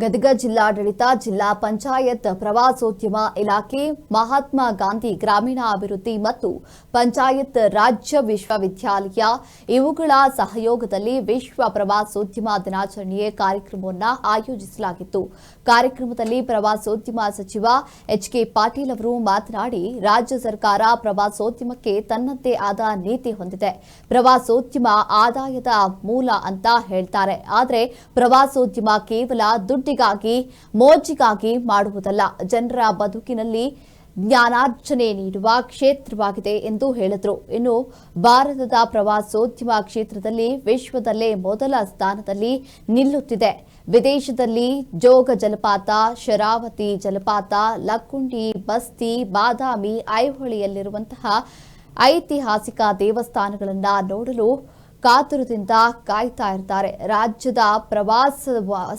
ಗದಗ ಜಿಲ್ಲಾಡಳಿತ, ಜಿಲ್ಲಾ ಪಂಚಾಯತ್, ಪ್ರವಾಸೋದ್ಯಮ ಇಲಾಖೆ, ಮಹಾತ್ಮ ಗಾಂಧಿ ಗ್ರಾಮೀಣ ಅಭಿವೃದ್ಧಿ ಮತ್ತು ಪಂಚಾಯತ್ ರಾಜ್ಯ ವಿಶ್ವವಿದ್ಯಾಲಯ ಇವುಗಳ ಸಹಯೋಗದಲ್ಲಿ ವಿಶ್ವ ಪ್ರವಾಸೋದ್ಯಮ ದಿನಾಚರಣೆಯ ಕಾರ್ಯಕ್ರಮವನ್ನು ಆಯೋಜಿಸಲಾಗಿತ್ತು. ಕಾರ್ಯಕ್ರಮದಲ್ಲಿ ಪ್ರವಾಸೋದ್ಯಮ ಸಚಿವ ಎಚ್ ಕೆ ಪಾಟೀಲ್ ಅವರು ಮಾತನಾಡಿ, ರಾಜ್ಯ ಸರ್ಕಾರ ಪ್ರವಾಸೋದ್ಯಮಕ್ಕೆ ತನ್ನದೇ ಆದ ನೀತಿ ಹೊಂದಿದೆ. ಪ್ರವಾಸೋದ್ಯಮ ಆದಾಯದ ಮೂಲ ಅಂತ ಹೇಳ್ತಾರೆ. ಆದರೆ ಪ್ರವಾಸೋದ್ಯಮ ಕೇವಲ ದುಡ್ಡಿಗಾಗಿ ಮೋಜಿಗಾಗಿ ಮಾಡುವುದಲ್ಲ. ಜನರ ಬದುಕಿನಲ್ಲಿ ಜ್ಞಾನಾರ್ಜನೆ ನೀಡುವ ಕ್ಷೇತ್ರವಾಗಿದೆ ಎಂದು ಹೇಳಿದರು. ಇನ್ನು ಭಾರತದ ಪ್ರವಾಸೋದ್ಯಮ ಕ್ಷೇತ್ರದಲ್ಲಿ ವಿಶ್ವದಲ್ಲೇ ಮೊದಲ ಸ್ಥಾನದಲ್ಲಿ ನಿಲ್ಲುತ್ತಿದೆ. ವಿದೇಶದಲ್ಲಿ ಜೋಗ ಜಲಪಾತ, ಶರಾವತಿ ಜಲಪಾತ, ಲಕ್ಕುಂಡಿ, ಬಸ್ತಿ, ಬಾದಾಮಿ, ಐಹೊಳೆಯಲ್ಲಿರುವಂತಹ ಐತಿಹಾಸಿಕ ದೇವಸ್ಥಾನಗಳನ್ನು ನೋಡಲು ಕಾತುರದಿಂದ ಕಾಯ್ತಾ ಇರ್ತಾರೆ. ರಾಜ್ಯದ ಪ್ರವಾಸ,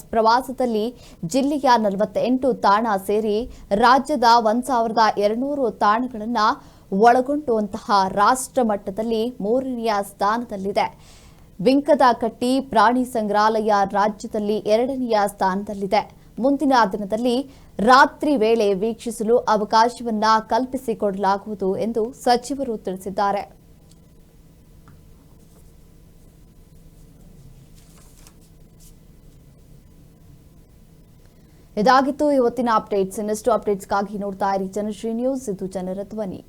ಪ್ರವಾಸದಲ್ಲಿ ಜಿಲ್ಲೆಯ ನಲವತ್ತೆಂಟು ತಾಣ ಸೇರಿ ರಾಜ್ಯದ ಒಂದ್ ಸಾವಿರದ ಎರಡುನೂರು ತಾಣಗಳನ್ನು ಒಳಗೊಂಡುವಂತಹ ರಾಷ್ಟ್ರ ಮಟ್ಟದಲ್ಲಿ ಮೂರನೆಯ ಸ್ಥಾನದಲ್ಲಿದೆ. ವಿಂಕದ ಕಟ್ಟಿ ಪ್ರಾಣಿ ಸಂಗ್ರಹಾಲಯ ರಾಜ್ಯದಲ್ಲಿ ಎರಡನೆಯ ಸ್ಥಾನದಲ್ಲಿದೆ. ಮುಂದಿನ ದಿನದಲ್ಲಿ ರಾತ್ರಿ ವೇಳೆ ವೀಕ್ಷಿಸಲು ಅವಕಾಶವನ್ನ ಕಲ್ಪಿಸಿಕೊಡಲಾಗುವುದು ಎಂದು ಸಚಿವರು ತಿಳಿಸಿದ್ದಾರೆ. ಇದಾಗಿತ್ತು ಇವತ್ತಿನ ಅಪ್ಡೇಟ್ಸ್ ಇನ್ನಷ್ಟು ಅಪ್ಡೇಟ್ಸ್ಗಾಗಿ ನೋಡ್ತಾ ಇರಿ ಜನಶ್ರೀ ನ್ಯೂಸ್ ಇದು ಜನರ ಧ್ವನಿ